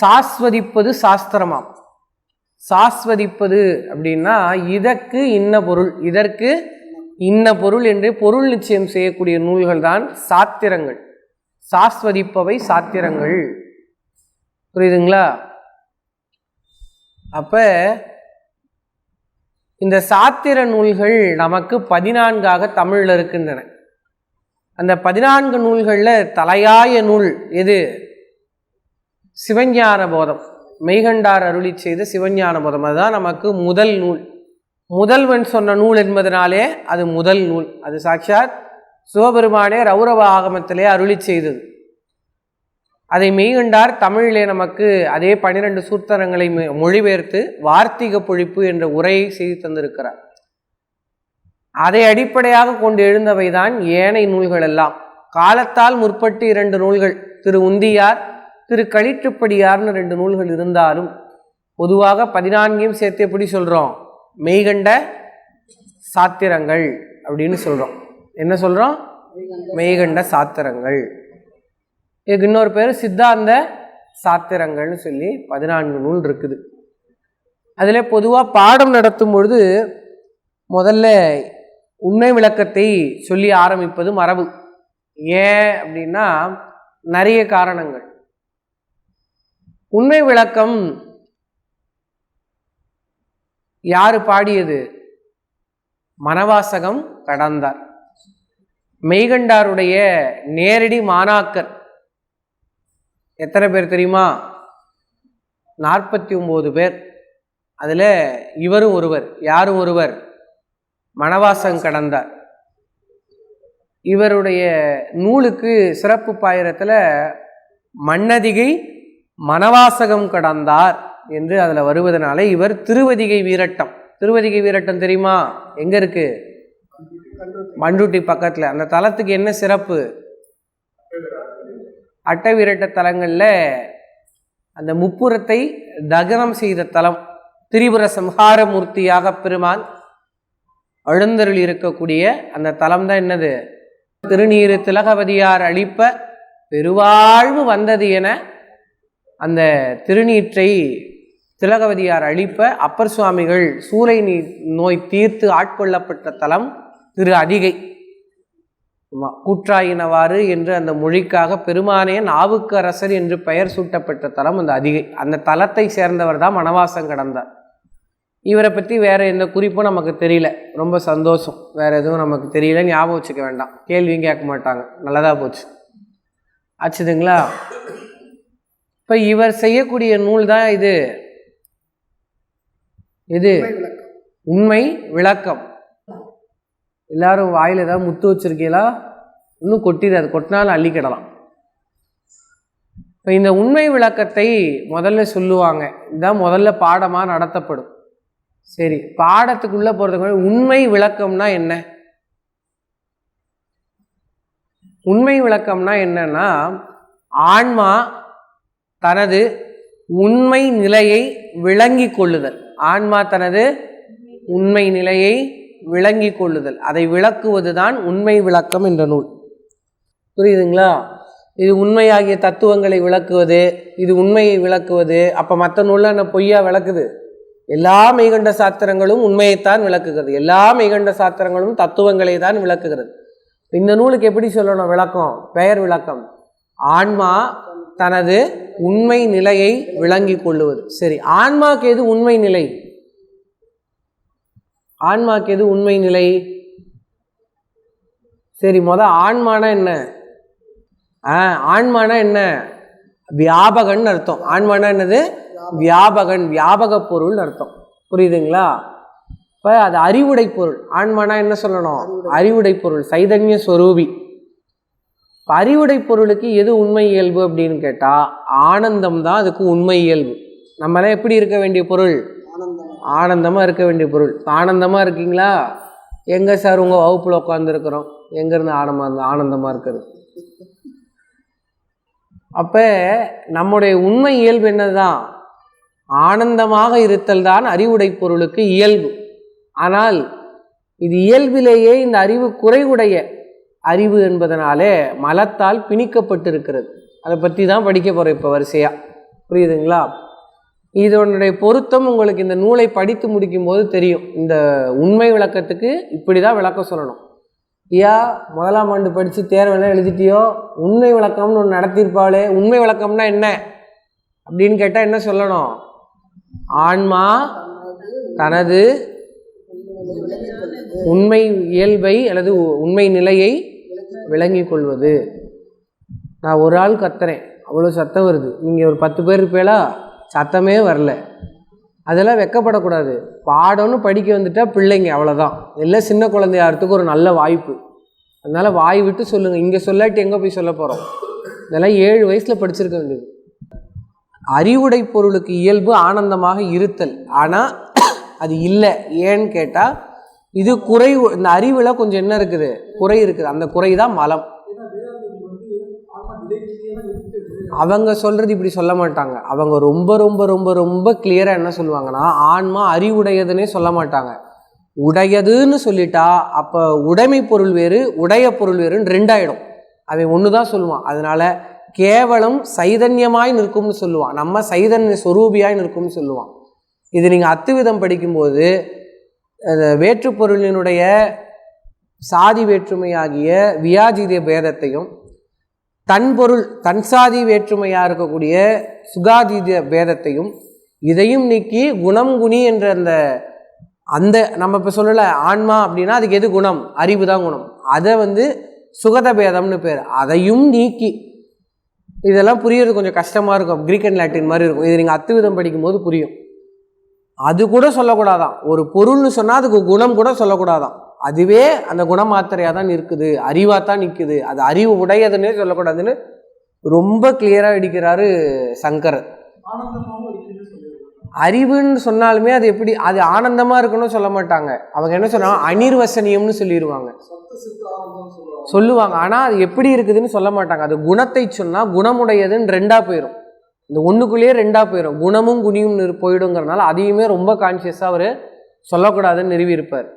சாஸ்வதிப்பது சாஸ்திரமாம். சாஸ்வதிப்பது அப்படின்னா இதற்கு இன்ன பொருள் இதற்கு இன்ன பொருள் என்று பொருள் நிச்சயம் செய்யக்கூடிய நூல்கள் தான் சாத்திரங்கள். சாஸ்வதிப்பவை சாத்திரங்கள். புரியுதுங்களா? அப்போ இந்த சாத்திர நூல்கள் நமக்கு பதினான்காக தமிழில் இருக்கின்றன. அந்த பதினான்கு நூல்களில் தலையாய நூல் எது? சிவஞான போதம் மெய்கண்டார் அருளி செய்த சிவஞான போதம் அதுதான் நமக்கு முதல் நூல். முதல்வன் சொன்ன நூல் என்பதனாலே அது முதல் நூல். அது சாட்சாத் சிவபெருமானே ரௌரவ ஆகமத்திலே அருளி செய்தது. அதை மெய்கண்டார் தமிழிலே நமக்கு அதே பன்னிரண்டு சூத்திரங்களை மொழிபெயர்த்து வார்த்திக பொழிப்பு என்ற உரையை செய்து தந்திருக்கிறார். அதை அடிப்படையாக கொண்டு எழுந்தவைதான் ஏனை நூல்கள் எல்லாம் காலத்தால் முற்பட்டு இரண்டு நூல்கள். திரு உந்தியார் திரு களிற்றுப்படியார்னு ரெண்டு நூல்கள் இருந்தாலும் பொதுவாக பதினான்கையும் சேர்த்து எப்படி சொல்கிறோம் மெய்கண்ட சாத்திரங்கள் அப்படின்னு சொல்கிறோம் என்ன சொல்கிறோம் மெய்கண்ட சாத்திரங்கள். இதுக்கு இன்னொரு பேர் சித்தாந்த சாத்திரங்கள்னு சொல்லி பதினான்கு நூல் இருக்குது. அதில் பொதுவாக பாடம் நடத்தும் பொழுது முதல்ல உண்மை விளக்கத்தை சொல்லி ஆரம்பிப்பது மரபு. ஏன் அப்படின்னா நிறைய காரணங்கள். உண்மை விளக்கம் யாரு பாடியது? மனவாசகம் கடந்தார். மெய்கண்டாருடைய நேரடி மாணாக்கர் எத்தனை பேர் தெரியுமா? நாற்பத்தி ஒம்பது பேர். அதில் இவரும் ஒருவர் யாரும் ஒருவர்? மணவாசம் கடந்தார். இவருடைய நூலுக்கு சிறப்பு பாயிரத்தில் மன்னதிகை மணவாசகம் கடந்தார் என்று அதில் வருவதனால இவர் திருவதிகை வீரட்டம். திருவதிகை வீரட்டம் தெரியுமா? எங்கே இருக்குது மண்டுட்டி பக்கத்தில். அந்த தலத்துக்கு என்ன சிறப்பு? அட்ட வீரட்ட தலங்களில் அந்த முப்புறத்தை தகனம் செய்த தலம். திரிபுர சம்ஹார மூர்த்தியாக பெருமான் எழுந்தருள் இருக்கக்கூடிய அந்த தலம் தான் என்னது? திருநீரு திலகவதியார் அளிப்ப பெருவாழ்வு வந்தது என அந்த திருநீற்றை திலகவதியார் அளிப்ப அப்பர் சுவாமிகள் சூளை நீ நோய் தீர்த்து ஆட்கொள்ளப்பட்ட தலம் திரு அதிகை. ஆமா, கூற்றாயினவாறு என்று அந்த மொழிக்காக பெருமானைய நாவுக்கு அரசர் என்று பெயர் சூட்டப்பட்ட தலம் அந்த அதிகை. அந்த தலத்தை சேர்ந்தவர் தான் மனவாசம் கடந்தார். இவரை பற்றி வேறு எந்த குறிப்பும் நமக்கு தெரியல. ரொம்ப சந்தோஷம். வேறு எதுவும் நமக்கு தெரியல. ஞாபகம் வச்சுக்க வேண்டாம். கேள்வியும் கேட்க மாட்டாங்க. நல்லதாக போச்சு. ஆச்சுதுங்களா? இப்போ இவர் செய்யக்கூடிய நூல் தான் இது. இது உண்மை விளக்கம். எல்லாரும் வாயில் ஏதாவது முத்து வச்சிருக்கீங்களா? இன்னும் கொட்டிடாது கொட்டினாலும் அள்ளிக்கிடலாம். இப்போ இந்த உண்மை விளக்கத்தை முதல்ல சொல்லுவாங்க. இதுதான் முதல்ல பாடமாக நடத்தப்படும். சரி பாடத்துக்குள்ளே போகிறதுக்கு உண்மை விளக்கம்னா என்ன? உண்மை விளக்கம்னா என்னன்னா ஆன்மா தனது உண்மை நிலையை விளங்கி கொள்ளுதல். ஆன்மா தனது உண்மை நிலையை விளங்கி கொள்ளுதல். அதை விளக்குவது தான் உண்மை விளக்கம் என்ற நூல். புரியுதுங்களா? இது உண்மையாகிய தத்துவங்களை விளக்குவது இது உண்மையை விளக்குவது. அப்போ மற்ற நூலில் என்ன பொய்யா விளக்குது? எல்லா மெய்கண்ட சாத்திரங்களும் உண்மையைத்தான் விளக்குகிறது. எல்லா மெய்கண்ட சாத்திரங்களும் தத்துவங்களை தான் விளக்குகிறது. இந்த நூலுக்கு எப்படி சொல்லணும்? விளக்கம் பெயர் விளக்கம். ஆன்மா தனது உண்மை நிலையை விளங்கி கொள்ளுவது. சரி ஆன்மாக்கு எது உண்மை நிலை? ஆன்மாக்கு எது உண்மை நிலை? சரி முத ஆன்மானா என்ன? ஆ ஆன்மானா என்ன? வியாபகன் அர்த்தம். ஆன்மானா என்னது? வியாபகன் வியாபக பொருள் அர்த்தம். புரியுதுங்களா? இப்போ அது அறிவுடை பொருள். ஆன்மானா என்ன சொல்லணும்? அறிவுடை பொருள். சைதன்ய ஸ்வரூபி அறிவுடை பொருளுக்கு எது உண்மை இயல்பு அப்படின்னு கேட்டால் ஆனந்தம் தான் அதுக்கு உண்மை இயல்பு. நம்மளாம் எப்படி இருக்க வேண்டிய பொருள்? ஆனந்தமாக இருக்க வேண்டிய பொருள். ஆனந்தமாக இருக்கீங்களா? எங்கே சார் உங்கள் வகுப்பில் உட்காந்துருக்குறோம் எங்கேருந்து ஆனந்தமாக ஆனந்தமாக இருக்கிறது? அப்போ நம்முடைய உண்மை இயல்பு என்னதான் ஆனந்தமாக இருத்தல் தான் அறிவுடை பொருளுக்கு இயல்பு. ஆனால் இது இயல்பிலேயே இந்த அறிவு குறைவுடைய அறிவு என்பதனாலே மலத்தால் பிணிக்கப்பட்டிருக்கிறது. அதை பற்றி தான் படிக்க போகிறோம் இப்போ வரிசையாக புரியுதுங்களா? இதனுடைய பொருத்தம் உங்களுக்கு இந்த நூலை படித்து முடிக்கும் போது தெரியும். இந்த உண்மை விளக்கத்துக்கு இப்படி தான் விளக்கம் சொல்லணும். ஐயா முதலாம் ஆண்டு படித்து தேர்வெல்லாம் எழுதிட்டியோ? உண்மை விளக்கம்னு ஒன்று நடத்தியிருப்பாளே. உண்மை விளக்கம்னா என்ன? அப்படின்னு கேட்டால் என்ன சொல்லணும்? ஆன்மா தனது உண்மை இயல்பை அல்லது உண்மை நிலையை விளங்கி கொள்வது நான் ஒரு ஆள் கத்துறேன். அவ்வளோ சத்தம் வருது. நீங்கள் ஒரு பத்து பேர் இருப்பேலா சத்தமே வரல. அதெல்லாம் வெக்கப்படக்கூடாது. பாடம்னு படிக்க வந்துட்டா பிள்ளைங்க அவ்வளோதான் இல்லை சின்ன குழந்தையாகிறதுக்கு ஒரு நல்ல வாய்ப்பு. அதனால் வாய் விட்டு சொல்லுங்கள் இங்கே சொல்லாட்டி எங்கே போய் சொல்ல போகிறோம் இதெல்லாம் ஏழு வயசில் படிச்சிருக்க வேண்டியது. அறிவுடை பொருளுக்கு இயல்பு ஆனந்தமாக இருத்தல். ஆனால் அது இல்லை. ஏன்னு கேட்டால் இது குறை இந்த அறிவில் கொஞ்சம் என்ன இருக்குது? குறை இருக்குது. அந்த குறை தான் மலம். அவங்க சொல்கிறது இப்படி சொல்ல மாட்டாங்க. அவங்க ரொம்ப ரொம்ப ரொம்ப ரொம்ப கிளியராக என்ன சொல்லுவாங்கன்னா ஆன்மா அறிவுடையதுன்னே சொல்ல மாட்டாங்க. உடையதுன்னு சொல்லிட்டா அப்போ உடைமை பொருள் வேறு உடைய பொருள் வேறுன்னு ரெண்டாயிடும். அவன் ஒன்று தான் சொல்லுவான். அதனால கேவலம் சைதன்யமாய் நிற்கும்னு சொல்லுவான். நம்ம சைதன்ய சொரூபியாய் நிற்கும்னு சொல்லுவான். இது நீங்கள் அத்துவிதம் படிக்கும்போது வேற்றுப்பொருளினுடைய சாதி வேற்றுமையாகிய வியாஜித பேதத்தையும் தன் பொருள் தன் சாதி வேற்றுமையாக இருக்கக்கூடிய சுகாதீத பேதத்தையும் இதையும் நீக்கி குணம் குணி என்ற அந்த அந்த நம்ம இப்போ சொல்லலை ஆன்மா அப்படின்னா அதுக்கு எது குணம்? அறிவு தான் குணம். அதை வந்து சுகத பேதம்னு பேர். அதையும் நீக்கி. இதெல்லாம் புரியறது கொஞ்சம் கஷ்டமாக இருக்கும். கிரீக் அண்ட் லாட்டின் மாதிரி இருக்கும். இது நீங்கள் அத்துவிதம் படிக்கும்போது புரியும். அது கூட சொல்லக்கூடாதான். ஒரு பொருள்னு சொன்னால் அதுக்கு குணம் கூட சொல்லக்கூடாதான். அதுவே அந்த குணமாத்திரையாக தான் இருக்குது அறிவாக தான் நிற்குது அது அறிவு உடையதுன்னே சொல்லக்கூடாதுன்னு ரொம்ப கிளியராக இடிக்கிறாரு சங்கர் அறிவுன்னு சொன்னாலுமே அது எப்படி அது ஆனந்தமாக இருக்கணும்னு சொல்ல மாட்டாங்க. அவங்க என்ன சொன்னாங்க அனிர்வசனியம்னு சொல்லிடுவாங்க சொல்லுவாங்க. ஆனால் அது எப்படி இருக்குதுன்னு சொல்ல மாட்டாங்க. அது குணத்தை சொன்னால் குணமுடையதுன்னு ரெண்டாக போயிடும் இந்த ஒன்றுக்குள்ளேயே ரெண்டாக போயிடும் குணமும் குணியும் போயிடுங்கிறனால அதையுமே ரொம்ப கான்சியஸாக அவர் சொல்லக்கூடாதுன்னு நிறுவியிருப்பார்.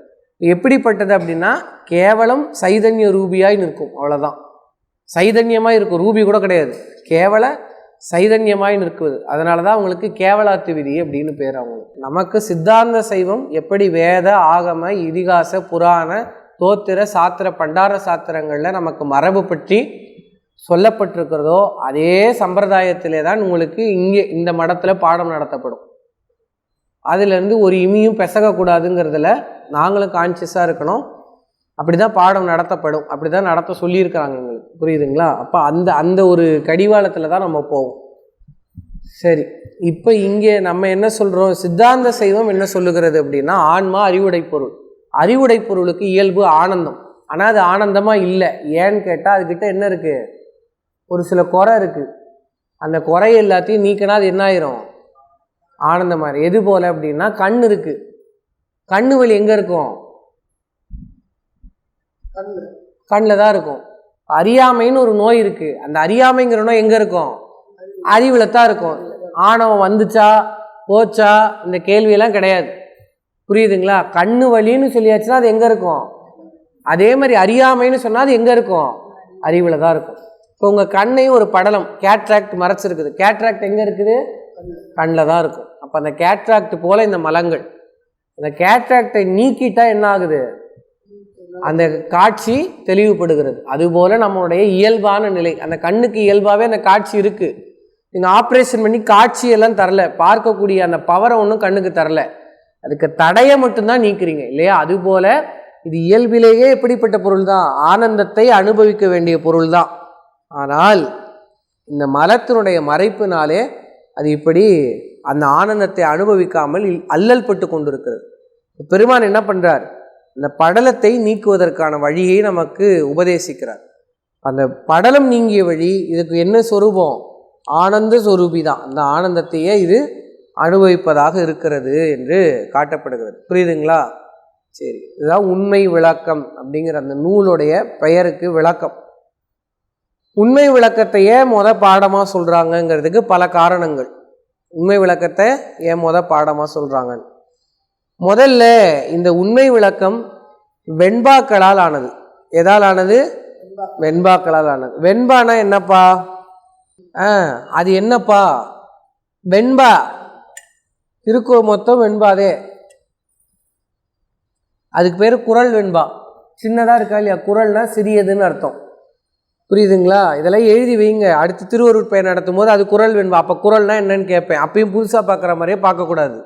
எப்படிப்பட்டது அப்படின்னா கேவலம் சைதன்ய ரூபியாய் நிற்கும். அவ்வளோதான் சைதன்யமாக இருக்கும். ரூபி கூட கிடையாது. கேவல சைதன்யமாய் நிற்குவது. அதனால தான் அவங்களுக்கு கேவலாத்து விதி அப்படின்னு பேர் அவங்களுக்கு. நமக்கு சித்தாந்த சைவம் எப்படி வேத ஆகம இதிகாச புராண தோத்திர சாத்திர பண்டார சாத்திரங்களில் நமக்கு மரபு பற்றி சொல்லப்பட்டிருக்கிறதோ அதே சம்பிரதாயத்திலே தான் உங்களுக்கு இங்கே இந்த மடத்தில் பாடம் நடத்தப்படும். அதுலேருந்து ஒரு இமியும் பெசகக்கூடாதுங்கிறதுல நாங்களும் கான்சியஸாக இருக்கணும். அப்படி தான் பாடம் நடத்தப்படும். அப்படி தான் நடத்த சொல்லியிருக்கிறாங்க எங்களுக்கு. புரியுதுங்களா? அப்போ அந்த அந்த ஒரு கடிவாளத்தில் தான் நம்ம போவோம். சரி. இப்போ இங்கே நம்ம என்ன சொல்கிறோம் சித்தாந்த சைவம் என்ன சொல்லுகிறது அப்படின்னா ஆன்மா அறிவுடை பொருள். அறிவுடை பொருளுக்கு இயல்பு ஆனந்தம். ஆனால் அது ஆனந்தமாக இல்லை. ஏன்னு கேட்டால் அதுக்கிட்ட என்ன இருக்குது ஒரு சில குறை இருக்குது அந்த குறை எல்லாத்தையும் நீக்கினா அது என்ன ஆயிரும்? ஆனந்தமாக எது போல் அப்படின்னா கண் இருக்குது கண்ணு வலி எங்கே இருக்கும்? கண்ணில் தான் இருக்கும். அறியாமைன்னு ஒரு நோய் இருக்குது அந்த அறியாமைங்கிற நோய் எங்கே இருக்கும்? அறிவில் தான் இருக்கும். ஆணவம் வந்துச்சா? போச்சா? இந்த கேள்வியெல்லாம் கிடையாது. புரியுதுங்களா? கண்ணு வலின்னு சொல்லியாச்சுன்னா அது எங்கே இருக்கும்? அதே மாதிரி அறியாமைன்னு சொன்னால் அது எங்கே இருக்கும்? அறிவில் தான் இருக்கும். இப்போ உங்கள் கண்ணையும் ஒரு படலம் கேட்ராக்ட் மறைச்சிருக்குது. கேட்ராக்ட் எங்கே இருக்குது? கண்ணில் தான் இருக்கும். அப்போ அந்த கேட்ராக்ட் போல் இந்த மலங்கள். அந்த கேட்ராக்டை நீக்கிட்டா என்ன ஆகுது? அந்த காட்சி தெளிவுபடுகிறது. அதுபோல் நம்மளுடைய இயல்பான நிலை. அந்த கண்ணுக்கு இயல்பாகவே அந்த காட்சி இருக்குது நீங்கள் ஆப்ரேஷன் பண்ணி காட்சியெல்லாம் தரல. பார்க்கக்கூடிய அந்த பவரை ஒன்றும் கண்ணுக்கு தரல. அதுக்கு தடையை மட்டும்தான் நீக்குறீங்க இல்லையா? அதுபோல் இது இயல்பிலேயே எப்படிப்பட்ட பொருள் தான் ஆனந்தத்தை அனுபவிக்க வேண்டிய பொருள் தான் ஆனால் இந்த மலத்தினுடைய மறைப்பினாலே அது இப்படி அந்த ஆனந்தத்தை அனுபவிக்காமல் இல்- அல்லல் பட்டு கொண்டிருக்கிறது. பெருமான் என்ன பண்றார்? இந்த படலத்தை நீக்குவதற்கான வழியை நமக்கு உபதேசிக்கிறார். அந்த படலம் நீங்கிய வழி இதுக்கு என்ன சொரூபம்? ஆனந்த சொரூபி தான் அந்த ஆனந்தத்தையே இது அனுபவிப்பதாக இருக்கிறது என்று காட்டப்படுகிறது. புரியுதுங்களா? சரி இதுதான் உண்மை விளக்கம் அப்படிங்கிற அந்த நூலுடைய பெயருக்கு விளக்கம். உண்மை விளக்கத்தை ஏன் மொத பாடமாக சொல்கிறாங்கங்கிறதுக்கு பல காரணங்கள். உண்மை விளக்கத்தை ஏன் மொத பாடமாக சொல்கிறாங்க முதல்ல இந்த உண்மை விளக்கம் வெண்பாக்களால் ஆனது. எதால் ஆனது? வெண்பாக்களால் ஆனது. வெண்பானா என்னப்பா? ஆ அது என்னப்பா? வெண்பா. திருக்குறள் மொத்தம் வெண்பாதே அதுக்கு பேர் குரல் வெண்பா. சின்னதாக இருக்கா இல்லையா? குரல்னா சிறியதுன்னு அர்த்தம். புரியுதுங்களா? இதெல்லாம் எழுதி வைங்க. அடுத்து திருவருட் பெயர் நடத்தும் போது அது குரல் வெண்பா அப்போ குரல்னா என்னன்னு கேட்பேன். அப்பயும் புதுசாக பார்க்குற மாதிரியே பார்க்கக்கூடாது.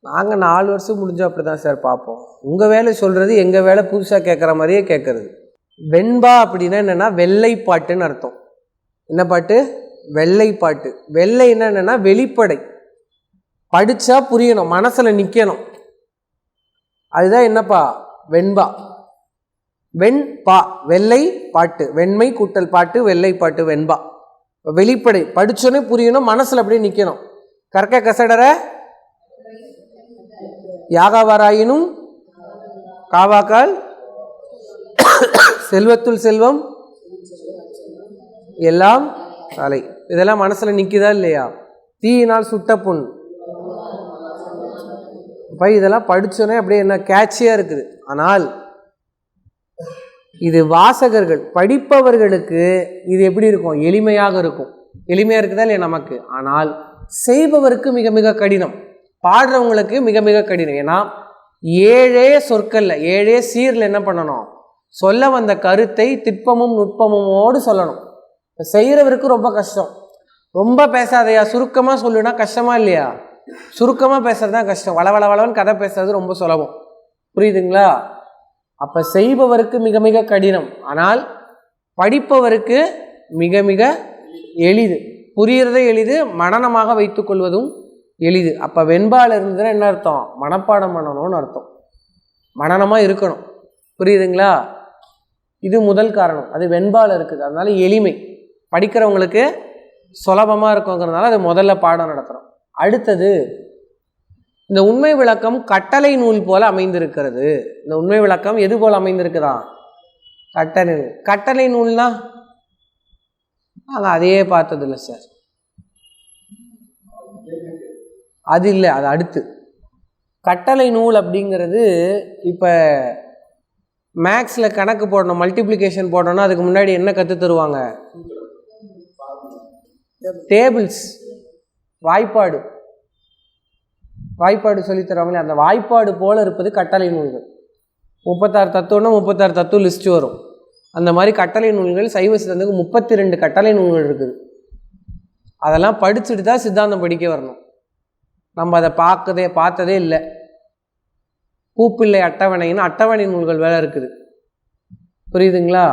நாங்கள் நாலு வருஷம் முடிஞ்சோம் அப்படி தான் சார் பார்ப்போம். உங்கள் வேலை சொல்கிறது எங்கள் வேலை புதுசாக கேட்குற மாதிரியே கேட்குறது. வெண்பா அப்படின்னா என்னென்னா வெள்ளை பாட்டுன்னு அர்த்தம். என்ன பாட்டு? வெள்ளை பாட்டு. வெள்ளைன்னா என்னென்னா வெளிப்படை. படித்தா புரியணும். மனசில் நிற்கணும் அதுதான் என்னப்பா? வெண்பா. வெண்பா வெள்ளை பாட்டு. வெண்மை கூட்டல் பாட்டு வெள்ளை பாட்டு வெண்பா. வெளிப்படை. படிச்சோன்னே புரியணும் மனசில் அப்படியே நிற்கணும் கற்க கசடர யாகாவாராயினும் காவாக்கால்? செல்வத்துள் செல்வம்? எல்லாம் தலை. இதெல்லாம் மனசில் நிற்குதா இல்லையா? தீயினால் சுட்ட புண். அப்போ இதெல்லாம் படித்தோன்னே அப்படியே என்ன கேட்சியாக இருக்குது. ஆனால் இது வாசகர்கள் படிப்பவர்களுக்கு இது எப்படி இருக்கும்? எளிமையாக இருக்கும். எளிமையாக இருக்குதா இல்லையா நமக்கு? ஆனால் செய்பவருக்கு மிக மிக கடினம். பாடுறவங்களுக்கு மிக மிக கடினம். ஏன்னா ஏழே சொற்களில் ஏழே சீரில் என்ன பண்ணணும்? சொல்ல வந்த கருத்தை திட்பமும் நுட்பமுமோடு சொல்லணும். இப்போ செய்கிறவருக்கு ரொம்ப கஷ்டம். ரொம்ப பேசாதையா? சுருக்கமாக சொல்லுனா கஷ்டமா இல்லையா? சுருக்கமாக பேசுறது தான் கஷ்டம். வள வள கதை பேசுறது ரொம்ப சுலபம். புரியுதுங்களா? அப்போ செய்பவருக்கு மிக மிக கடினம். ஆனால் படிப்பவருக்கு மிக மிக எளிது. புரியறதே எளிது மனநமாக வைத்துக்கொள்வதும் எளிது. அப்போ வெண்பால் இருந்ததுன்னா என்ன அர்த்தம்? மனப்பாடம் பண்ணணும்னு அர்த்தம். மனநமாக இருக்கணும். புரியுதுங்களா? இது முதல் காரணம். அது வெண்பால் இருக்குது. அதனால் எளிமை. படிக்கிறவங்களுக்கு சுலபமாக இருக்குங்கிறதுனால அது முதல்ல பாடம் நடத்துகிறோம் அடுத்தது இந்த உண்மை விளக்கம் கட்டளை நூல் போல அமைந்திருக்கிறது. இந்த உண்மை விளக்கம் எது போல அமைந்திருக்குதா? கட்டளை கட்டளை நூல்னா? நாங்கள் அதையே பார்த்ததில்லை சார் அது இல்லை அது அடுத்து. கட்டளை நூல் அப்படிங்கிறது இப்போ மேக்ஸில் கணக்கு போடணும் மல்டிப்ளிகேஷன் போடணும்னா அதுக்கு முன்னாடி என்ன கற்று தருவாங்க? டேபிள்ஸ் வாய்ப்பாடு. வாய்ப்பாடு சொல்லித்தரவங்களே அந்த வாய்ப்பாடு போல் இருப்பது கட்டளை நூல்கள். முப்பத்தாறு தத்துவம்னா முப்பத்தாறு தத்துவம் லிஸ்ட் வரும். அந்த மாதிரி கட்டளை நூல்கள் சைவ சித்தாந்தத்துக்கு முப்பத்தி ரெண்டு கட்டளை நூல்கள் இருக்குது. அதெல்லாம் படிச்சுட்டு தான் சித்தாந்தம் படிக்க வரணும். நம்ம அதை பார்க்கதே பார்த்ததே இல்லை. பூப்பிள்ளை அட்டவணைன்னு அட்டவணை நூல்கள் வேலை இருக்குது. புரியுதுங்களா?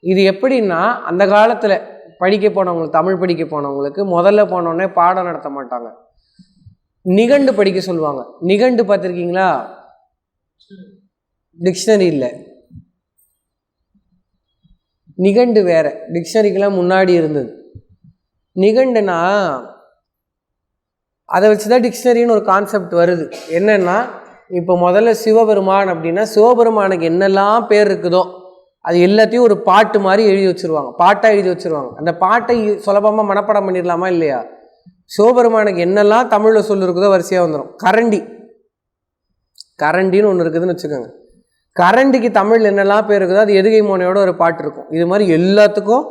இது எப்படின்னா அந்த காலத்தில் படிக்க போனவங்களுக்கு தமிழ் படிக்க போனவங்களுக்கு முதல்ல போனோடனே பாடம் நடத்த மாட்டாங்க. நிகண்டு படிக்க சொல்லுவாங்க. நிகண்டு பார்த்துருக்கீங்களா? டிக்ஷனரி இல்லை. நிகண்டு வேற. டிக்ஷனரிக்கெலாம் முன்னாடி இருந்தது. நிகண்டுனா அதை வச்சு தான் டிக்ஷனரின்னு ஒரு கான்செப்ட் வருது. என்னென்னா இப்போ முதல்ல சிவபெருமான் அப்படின்னா சிவபெருமானுக்கு என்னெல்லாம் பேர் இருக்குதோ அது எல்லாத்தையும் ஒரு பாட்டு மாதிரி எழுதி வச்சுருவாங்க. பாட்டாக எழுதி வச்சுருவாங்க. அந்த பாட்டை சுலபமாக மனப்பாடம் பண்ணிடலாமா இல்லையா? சிவபெருமானுக்கு என்னெல்லாம் தமிழில் சொல்லிருக்குதோ வரிசையாக வந்துடும் கரண்டி. கரண்டின்னு ஒன்று இருக்குதுன்னு வச்சுக்கோங்க. கரண்டிக்கு தமிழ் என்னெல்லாம் பேர் இருக்குதோ அது எதுகை மோனையோட ஒரு பாட்டு இருக்கும். இது மாதிரி எல்லாத்துக்கும்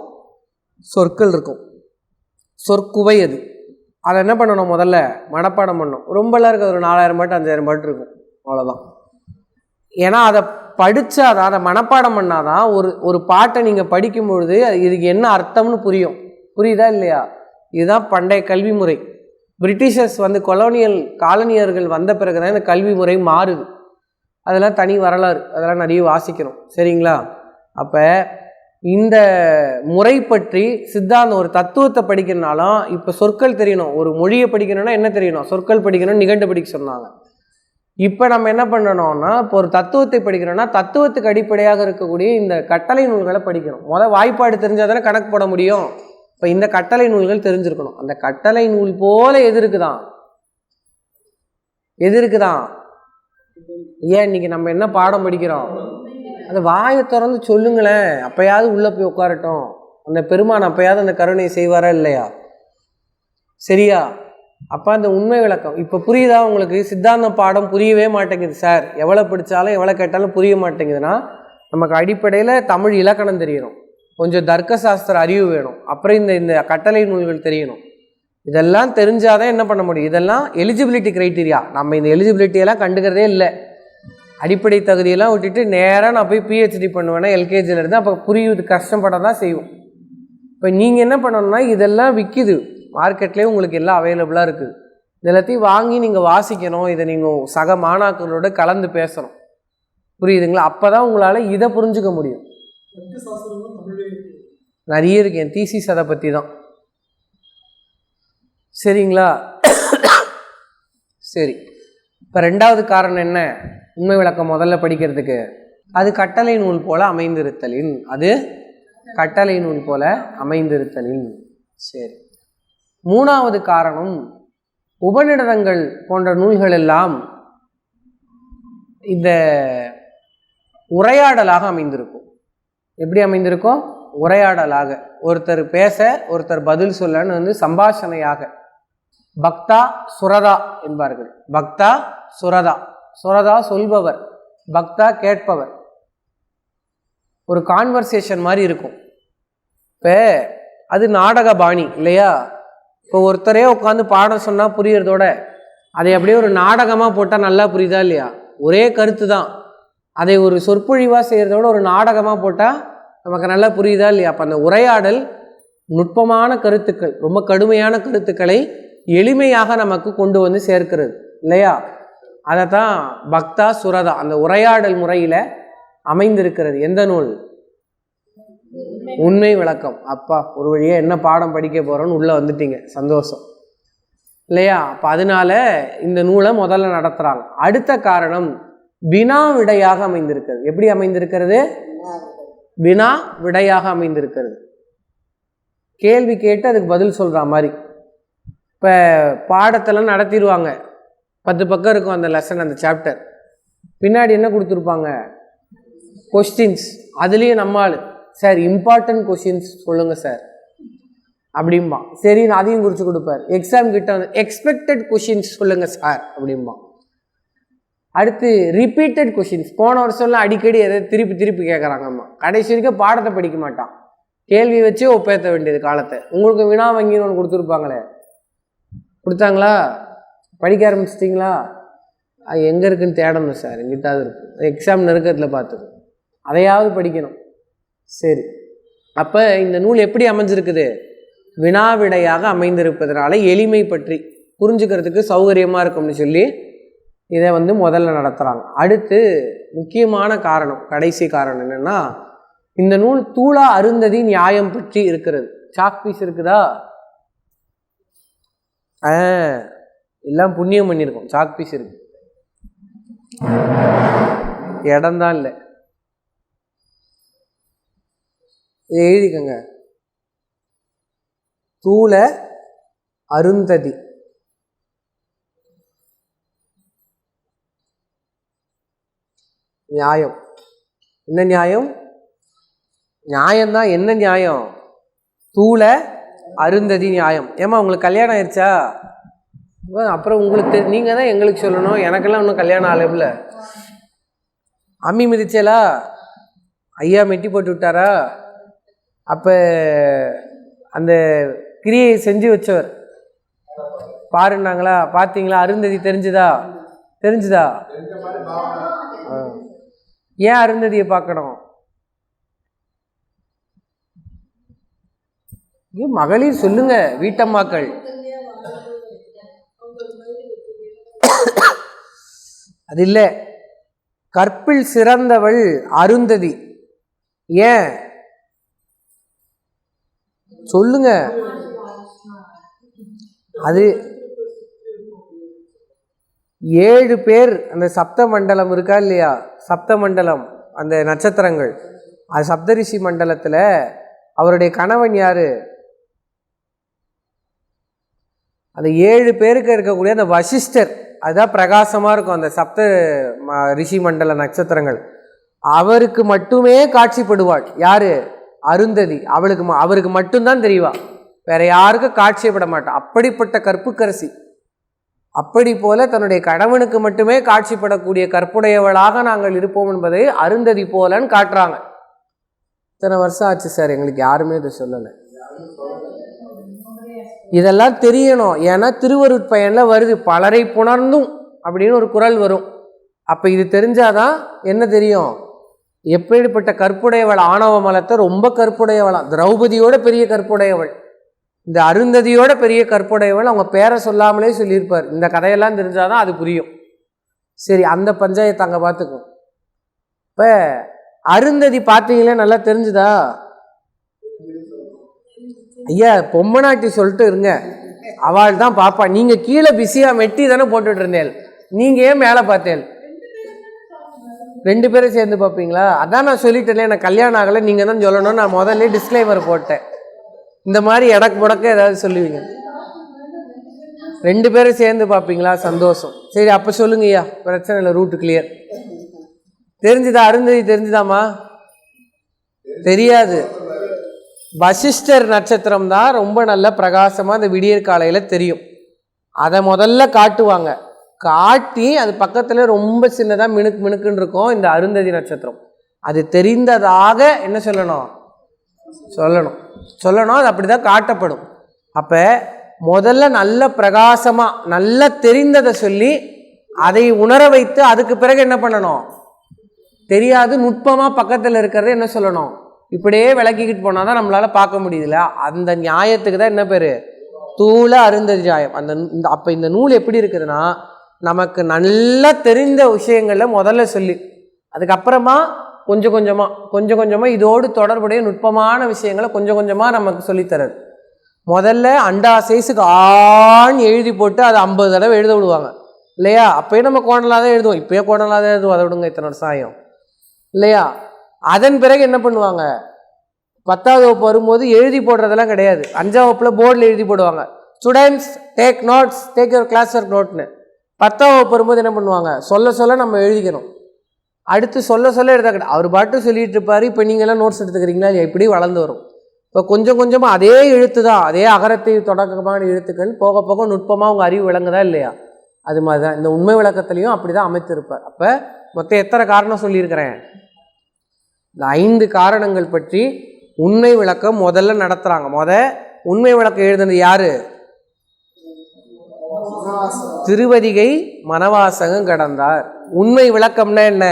சொற்கள் இருக்கும். சொற்குவை அது. அதை என்ன பண்ணணும் முதல்ல? மனப்பாடம் பண்ணணும். ரொம்பலாம் இருக்குது ஒரு நாலாயிரம் பாட்டு அஞ்சாயிரம் பாட்டு இருக்கும். அவ்வளோதான் ஏன்னா அதை படித்தாதான் அதை மனப்பாடம் பண்ணாதான் ஒரு ஒரு பாட்டை நீங்கள் படிக்கும் பொழுது இதுக்கு என்ன அர்த்தம்னு புரியும். புரியுதா இல்லையா? இதுதான் பண்டைய கல்வி முறை. பிரிட்டிஷர்ஸ் வந்து கொலோனியல் காலனியர்கள் வந்த பிறகு தான் இந்த கல்வி முறை மாறுது. அதெல்லாம் தனி வரலாறு. அதெல்லாம் நிறைய வாசிக்கிறோம். சரிங்களா? அப்போ இந்த முறை பற்றி சித்தாந்தம் ஒரு தத்துவத்தை படிக்கிறனாலும் இப்போ சொற்கள் தெரியணும். ஒரு மொழியை படிக்கணும்னா என்ன தெரியணும்? சொற்கள் படிக்கணும் நிகண்டு படிக்க சொன்னாங்க. இப்போ நம்ம என்ன பண்ணணும்னா இப்போ ஒரு தத்துவத்தை படிக்கிறோம்னா தத்துவத்துக்கு அடிப்படையாக இருக்கக்கூடிய இந்த கட்டளை நூல்களை படிக்கணும். முதல் வாய்ப்பாடு தெரிஞ்சால் தானே கணக்கு போட முடியும். இப்போ இந்த கட்டளை நூல்கள் தெரிஞ்சிருக்கணும். அந்த கட்டளை நூல் போல எது இருக்குதான்? எது இருக்குதான்? ஏன் இன்னைக்கு நம்ம என்ன பாடம் படிக்கிறோம்? அந்த வாயை திறந்து சொல்லுங்களேன். அப்பயாவது உள்ளே போய் உட்காரட்டும். அந்த பெருமான் அப்பயாவது அந்த கருணையை செய்வாரா இல்லையா? சரியா? அப்போ அந்த உண்மை விளக்கம். இப்போ புரியுதா உங்களுக்கு? சித்தாந்த பாடம் புரியவே மாட்டேங்குது சார். எவ்வளோ படித்தாலும் எவ்வளோ கேட்டாலும் புரிய மாட்டேங்குதுன்னா நமக்கு அடிப்படையில் தமிழ் இலக்கணம் தெரியணும் கொஞ்சம் தர்க்க சாஸ்திர அறிவு வேணும். அப்புறம் இந்த இந்த கட்டளை நூல்கள் தெரியணும். இதெல்லாம் தெரிஞ்சாதான் என்ன பண்ண முடியும்? இதெல்லாம் எலிஜிபிலிட்டி க்ரைட்டீரியா நம்ம இந்த எலிஜிபிலிட்டியெல்லாம் கண்டுக்கிறதே இல்லை. அடிப்படை தகுதியெல்லாம் விட்டுட்டு நேராக நான் போய் பிஹெச்டி பண்ணுவேன்னா எல்கேஜியில் அப்போ புரியுது கஷ்டப்பட தான் செய்வோம். இப்போ நீங்கள் என்ன பண்ணணும்னா இதெல்லாம் விற்கிது மார்க்கெட்லேயே உங்களுக்கு எல்லாம் அவைலபிளாக இருக்குது இது எல்லாத்தையும் வாங்கி நீங்கள் வாசிக்கணும். இதை நீங்கள் சக மாணாக்கர்களோட கலந்து பேசணும். புரியுதுங்களா? அப்போ தான் உங்களால் இதை புரிஞ்சுக்க முடியும். நிறைய இருக்கு. என் தீசிஸ் அதை பற்றி தான் சரிங்களா? சரி. இப்போ ரெண்டாவது காரணம் என்ன? உண்மை விளக்கம் முதல்ல படிக்கிறதுக்கு. அது கட்டளை நூல் போல அமைந்திருத்தலின். அது கட்டளை நூல் போல அமைந்திருத்தலின். சரி. மூணாவது காரணம் உபநிடதங்கள் போன்ற நூல்கள் எல்லாம் இந்த உரையாடலாக அமைந்திருக்கும். எப்படி அமைந்திருக்கும்? உரையாடலாக. ஒருத்தர் பேச ஒருத்தர் பதில் சொல்லன்னு வந்து சம்பாஷணையாக. பக்தா சுரதா என்பார்கள். பக்தா சுரதா. சுரதா சொல்பவர். பக்தா கேட்பவர். ஒரு கான்வர்சேஷன் மாதிரி இருக்கும். இப்போ அது நாடக பாணி இல்லையா? இப்போ ஒருத்தரே உட்காந்து பாடம் சொன்னால் புரியறதோட அதை அப்படியே ஒரு நாடகமாக போட்டால் நல்லா புரியுதா இல்லையா? ஒரே கருத்து தான் அதை ஒரு சொற்பொழிவாக செய்கிறத விட ஒரு நாடகமாக போட்டால் நமக்கு நல்லா புரியுதா இல்லையா? அப்போ அந்த உரையாடல் நுட்பமான கருத்துக்கள் ரொம்ப கடுமையான கருத்துக்களை எளிமையாக நமக்கு கொண்டு வந்து சேர்க்கிறது இல்லையா? அதை தான் பக்தா சுரதா அந்த உரையாடல் முறையில் அமைந்திருக்கிறது. எந்த நூல்? உண்மை விளக்கம். அப்பா ஒரு வழியாக என்ன பாடம் படிக்க போகிறோன்னு உள்ளே வந்துட்டீங்க. சந்தோஷம். இல்லையா? அப்போ அதனால இந்த நூலை முதல்ல நடத்துகிறாங்க அடுத்த காரணம் வினா விடையாக அமைந்திருக்கிறது. எப்படி அமைந்திருக்கிறது? வினா விடையாக அமைந்திருக்கிறது. கேள்வி கேட்டு அதுக்கு பதில் சொல்கிற மாதிரி. இப்போ பாடத்தெல்லாம் நடத்திடுவாங்க. பத்து பக்கம் இருக்கும் அந்த லெசன் அந்த சாப்டர் பின்னாடி என்ன கொடுத்துருப்பாங்க? கொஸ்டின்ஸ் அதுலேயும் நம்மால் சார் இம்பார்ட்டன்ட் கொஷின்ஸ் சொல்லுங்கள் சார் அப்படிம்பா. சரி நான் அதையும் குறித்து கொடுப்பார். எக்ஸாம் கிட்ட வந்து எக்ஸ்பெக்டட் கொஷின்ஸ் சொல்லுங்கள் சார் அப்படிம்பா. அடுத்து ரிப்பீட்டட் கொஷின்ஸ் போன வருஷம்லாம் அடிக்கடி எதை திருப்பி திருப்பி கேட்குறாங்கம்மா கடைசி வரைக்கும் பாடத்தை படிக்க மாட்டான். கேள்வி வச்சே ஒப்பேற்ற வேண்டியது காலத்தை. உங்களுக்கு வினா வங்கின்னு ஒன்று கொடுத்துருப்பாங்களே. கொடுத்தாங்களா? படிக்க ஆரம்பிச்சிட்டிங்களா? அது எங்கே இருக்குன்னு தேடணும் சார். எங்கிட்டாவது இருக்கும் எக்ஸாம் நெருக்கத்தில் பார்த்துக்கணும். அதையாவது படிக்கணும். சரி. அப்போ இந்த நூல் எப்படி அமைஞ்சிருக்குது? வினாவிடையாக அமைந்திருப்பதனால எளிமை பற்றி புரிஞ்சுக்கிறதுக்கு சௌகரியமாக இருக்கும்னு சொல்லி இதை வந்து முதல்ல நடத்துகிறாங்க அடுத்து முக்கியமான காரணம் கடைசி காரணம் என்னென்னா இந்த நூல் தூளா அருந்ததி நியாயம் பற்றி இருக்கிறது. சாக் பீஸ் இருக்குதா? ஆ எல்லாம் புண்ணியம் பண்ணியிருக்கோம். சாக் பீஸ் இருக்கு. இடம்தான் இல்லை. இதை எழுதிக்கங்க. தூள அருந்ததி. நியாயம். என்ன நியாயம்? நியாயம்தான் என்ன நியாயம்? தூள அருந்ததி நியாயம். ஏமா உங்களுக்கு கல்யாணம் ஆயிடுச்சா அப்புறம் உங்களுக்கு நீங்கள் தான் எங்களுக்கு சொல்லணும். எனக்கெல்லாம் இன்னும் கல்யாணம் ஆகல அம்மி மிதிச்சலா? ஐயா மெட்டி போட்டு விட்டாரா? அப்போ அந்த கிரியை செஞ்சு வச்சவர். பாருன்னாங்களா? பார்த்தீங்களா? அருந்ததி தெரிஞ்சுதா? தெரிஞ்சுதா? ஆ. ஏன் அருந்ததியை பார்க்கணும்? ஏன் மகளிர் சொல்லுங்க வீட்டம்மாக்கள். அது இல்லை. கற்பில் சிறந்தவள் அருந்ததி. ஏன்? சொல்லுங்க. அது ஏழு பேர் அந்த சப்த மண்டலம் இருக்கா இல்லையா? சப்த மண்டலம் அந்த நட்சத்திரங்கள். அது சப்தரிஷி மண்டலத்தில் அவருடைய கணவன் யார்? அந்த ஏழு பேருக்கு இருக்கக்கூடிய அந்த வசிஷ்டர். அதுதான் பிரகாசமாக இருக்கும் அந்த சப்த ரிஷி மண்டல நட்சத்திரங்கள். அவருக்கு மட்டுமே காட்சிப்படுவாள். யார்? அருந்ததி. அவளுக்கு ம- அவருக்கு மட்டும்தான் தெரியவா வேற யாருக்கும் காட்சியப்பட மாட்டான் அப்படிப்பட்ட கற்புக்கரசி. அப்படி போல தன்னுடைய கணவனுக்கு மட்டுமே காட்சிப்படக்கூடிய கற்புடையவளாக நாங்கள் இருப்போம் என்பதை அருந்ததி போலன்னு காட்டுறாங்க. இத்தனை வருஷம் ஆச்சு சார் எங்களுக்கு யாருமே இதை சொல்லலை. இதெல்லாம் தெரியணும். ஏன்னா திருவருட்பயனில் வருது. பலரை புணர்ந்தும் அப்படின்னு ஒரு குரல் வரும். அப்போ இது தெரிஞ்சாதான் என்ன தெரியும்? எப்படிப்பட்ட கற்புடையவள் ஆணவ மலத்தை ரொம்ப கற்புடையவளாம். திரௌபதியோட பெரிய கற்புடையவள். இந்த அருந்ததியோட பெரிய கற்புடையவள் அவங்க பேரை சொல்லாமலே சொல்லியிருப்பார். இந்த கதையெல்லாம் தெரிஞ்சாதான் அது புரியும். சரி அந்த பஞ்சாயத்து அங்கே பார்த்துக்கும் இப்போ அருந்ததி பார்த்தீங்களே நல்லா தெரிஞ்சுதா? ஐயா பொம்மநாட்டி சொல்லிட்டு இருங்க. அவள் தான் பாப்பா. நீங்கள் கீழே பிஸியாக மெட்டி தானே போட்டுட்டு இருந்தேன் நீங்கள் ஏன் மேலே பார்த்தேன் ரெண்டு பேரும் சேர்ந்து பார்ப்பீங்களா அதான் நான் சொல்லிட்டேன் எனக்கு கல்யாணம் ஆகலை. நீங்கள் தான் சொல்லணும்னு நான் முதல்ல டிஸ்க்ளைமர் போட்டேன். இந்த மாதிரி எடக்கு முடக்க ஏதாவது சொல்லுவீங்க? ரெண்டு பேரும் சேர்ந்து பார்ப்பீங்களா? சந்தோஷம். சரி அப்போ சொல்லுங்கய்யா பிரச்சனை இல்லை ரூட்டு கிளியர் தெரிஞ்சுதா? அருந்ததி தெரிஞ்சுதாம்மா? தெரியாது. வசிஷ்டர் நட்சத்திரம் தான் ரொம்ப நல்ல பிரகாசமாக அந்த விடியற் காலையில் தெரியும். அதை முதல்ல காட்டுவாங்க. காட்டி அது பக்கத்தில் ரொம்ப சின்னதாக மினுக்கு மினுக்குன்னு இருக்கும் இந்த அருந்ததி நட்சத்திரம். அது தெரிந்ததாக என்ன சொல்லணும்? சொல்லணும். சொல்லணும் அது அப்படி தான் காட்டப்படும். அப்போ முதல்ல நல்ல பிரகாசமாக நல்ல தெரிந்ததை சொல்லி அதை உணர வைத்து அதுக்கு பிறகு என்ன பண்ணணும்? தெரியாது நுட்பமாக பக்கத்தில் இருக்கிறத என்ன சொல்லணும்? இப்படியே விளக்கிக்கிட்டு போனால் தான் நம்மளால் பார்க்க முடியுதுல அந்த நியாயத்துக்கு தான் என்ன பேர்? தூள அருந்ததி நியாயம். அந்த இந்த அப்போ இந்த நூல் எப்படி இருக்குதுன்னா நமக்கு நல்லா தெரிந்த விஷயங்களில் முதல்ல சொல்லி அதுக்கப்புறமா கொஞ்சம் கொஞ்சமாக கொஞ்சம் கொஞ்சமாக இதோடு தொடர்புடைய நுட்பமான விஷயங்களை கொஞ்சம் கொஞ்சமாக நமக்கு சொல்லித்தரது. முதல்ல அண்டா சைஸுக்கு ஆண் எழுதி போட்டு அதை ஐம்பது தடவை எழுத விடுவாங்க. இல்லையா? அப்போயே நம்ம கோணலாக தான் எழுதுவோம். இப்போயே கோணலாக தான் எழுதுவோம். அதை விடுங்க இத்தனை சாயம் இல்லையா? அதன் பிறகு என்ன பண்ணுவாங்க? பத்தாவது வகுப்பு வரும்போது எழுதி போடுறதெல்லாம் கிடையாது. அஞ்சாம் வகுப்பில் போர்டில் எழுதி போடுவாங்க. Students take notes take your class work நோட்னு பத்தாம் வகுப்பு வரும்போது என்ன பண்ணுவாங்க? சொல்ல சொல்ல நம்ம எழுதிக்கணும். அடுத்து சொல்ல சொல்ல கிடையாது. அவர் பாட்டு சொல்லிட்டு இருப்பாரு இப்போ நீங்களாம் நோட்ஸ் எடுத்துக்கிறீங்களா எப்படி வளர்ந்து வரும். இப்போ கொஞ்சம் கொஞ்சமாக அதே எழுத்து தான் அதே அகரத்தை தொடக்கமான எழுத்துக்கள் போக போக நுட்பமாக உங்கள் அறிவு விளங்குதா இல்லையா? அது மாதிரி தான் இந்த உண்மை விளக்கத்துலேயும் அப்படி தான் அமைத்திருப்பார். அப்போ மொத்தம் எத்தனை காரணம் சொல்லியிருக்கிறேன்? இந்த ஐந்து காரணங்கள் பற்றி உண்மை விளக்கம் முதல்ல நடத்துகிறாங்க முத உண்மை விளக்கம் எழுதுனது யாரு? திருவதிகை மனவாசகம் கடந்தார். உண்மை விளக்கம்னா என்ன?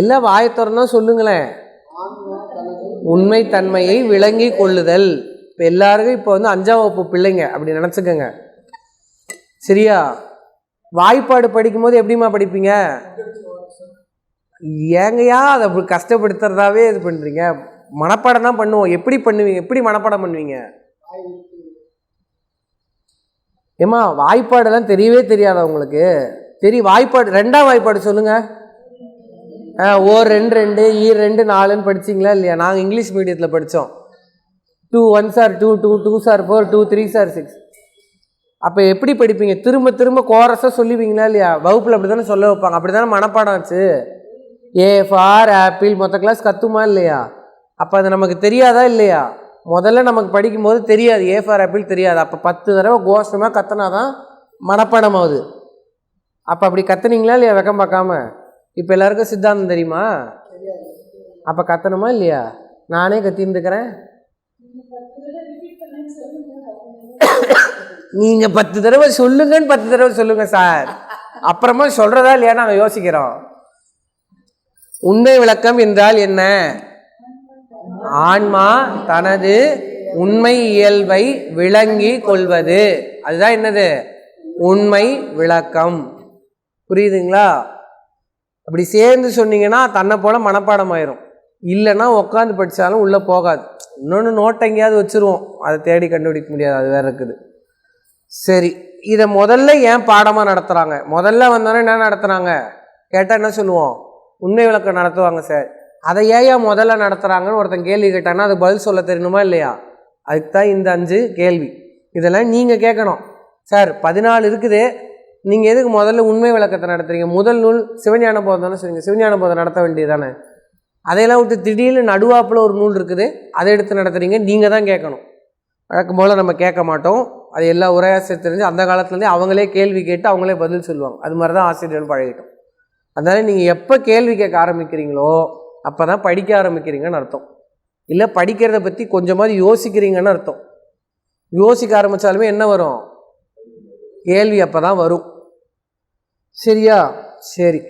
எல்லாம் வாயை திறந்தா சொல்லுங்களேன். உண்மை தன்மையை விளங்கி கொள்ளுதல். இப்போ எல்லாருக்கும் இப்போ வந்து அஞ்சாம் வகுப்பு பிள்ளைங்க அப்படி நினச்சிக்கோங்க. சரியா? வாய்ப்பாடு படிக்கும்போது எப்படிம்மா படிப்பீங்க? ஏங்கய்யா அதை அப்படி கஷ்டப்படுத்துறதாவே இது பண்ணுறீங்க மனப்பாடம் தான் பண்ணுவோம். எப்படி பண்ணுவீங்க? எப்படி மனப்பாடம் பண்ணுவீங்க? ஏம்மா வாய்ப்பாடெல்லாம் தெரியவே தெரியாதா உங்களுக்கு? சரி வாய்ப்பாடு ரெண்டாம் வாய்ப்பாடு சொல்லுங்க. ஆ ஓ ரெண்டு ரெண்டு ஈ ரெண்டு நாலுன்னு படிச்சிங்களா இல்லையா? நாங்கள் இங்கிலீஷ் மீடியத்தில் படித்தோம் two one sir two two two sir four two three sir six. அப்போ எப்படி படிப்பீங்க? திரும்ப திரும்ப கோரஸாக சொல்லுவீங்களா இல்லையா? வகுப்பில் அப்படி தானே சொல்ல வைப்பாங்க. அப்படி தானே மனப்பாடம் ஆச்சு? ஏ ஃபார் ஆப்பிள் மொத்த கிளாஸ் கத்துமா இல்லையா? அப்போ அது நமக்கு தெரியாதா இல்லையா? முதல்ல நமக்கு படிக்கும்போது தெரியாது. ஏ ஃபார் ஆப்பிள் தெரியாது. அப்போ பத்து தடவை கோஷமாக கத்தனா தான் மனப்பாடம் ஆகுது. அப்போ அப்படி கத்துனீங்களா இல்லையா வெக்கம் பார்க்காம? இப்போ எல்லாருக்கும் சித்தாந்தம் தெரியுமா? அப்போ கத்தணுமா இல்லையா? நானே கத்திருந்துக்கிறேன். நீங்கள் பத்து தடவை சொல்லுங்கன்னு பத்து தடவை சொல்லுங்க சார். அப்புறமா சொல்கிறதா இல்லையா நாங்கள் யோசிக்கிறோம். உண்மை விளக்கம் என்றால் என்ன? ஆன்மா தனது உண்மை இயல்பை விளங்கி கொள்வது. அதுதான் என்னது? உண்மை விளக்கம். புரியுதுங்களா? அப்படி சேர்ந்து சொன்னீங்கன்னா தன்னை போல் மனப்பாடம் ஆயிரும் இல்லைன்னா உட்காந்து படித்தாலும் உள்ளே போகாது. இன்னொன்று நோட் எங்கேயாவது வச்சுருவோம். அதை தேடி கண்டுபிடிக்க முடியாது. அது வேற இருக்குது. சரி. இதை முதல்ல ஏன் பாடமாக நடத்துகிறாங்க முதல்ல வந்தோன்னே என்ன நடத்துகிறாங்க கேட்டால் என்ன சொல்லுவோம்? உண்மை விளக்கம் நடத்துவாங்க சார். அதை ஏன் ஏன் முதல்ல நடத்துகிறாங்கன்னு ஒருத்தன் கேள்வி கேட்டான்னா அது பதில் சொல்ல தெரியணுமா இல்லையா? அதுக்கு தான் இந்த அஞ்சு கேள்வி. இதெல்லாம் நீங்கள் கேட்கணும். சார் பதினாலு இருக்குது. நீங்கள் எதுக்கு முதல்ல உண்மை விளக்கத்தை நடத்துறீங்க? முதல் நூல் சிவஞான போதம் தானே சொல்லுங்கள் சிவஞான போதம் நடத்த வேண்டியது தானே அதையெல்லாம் விட்டு திடீர்னு நடுவாப்பில் ஒரு நூல் இருக்குது. அதை எடுத்து நடத்துறீங்க. நீங்கள் தான் கேட்கணும். வழக்கம் போல் நம்ம கேட்க மாட்டோம். அது எல்லா உரையாசிரியர் தெரிஞ்சு அந்த காலத்துலேருந்தே அவங்களே கேள்வி கேட்டு அவங்களே பதில் சொல்லுவாங்க. அது மாதிரி தான் ஆசிரியர்கள் பழகிட்டோம். அதனால் நீங்கள் எப்போ கேள்வி கேட்க ஆரம்பிக்கிறீங்களோ அப்போ தான் படிக்க ஆரம்பிக்கிறீங்கன்னு அர்த்தம். இல்லை படிக்கிறத பற்றி கொஞ்சமாவது யோசிக்கிறீங்கன்னு அர்த்தம். யோசிக்க ஆரம்பித்தாலுமே என்ன வரும்? கேள்வி அப்போ தான் வரும். சரியா? சரி.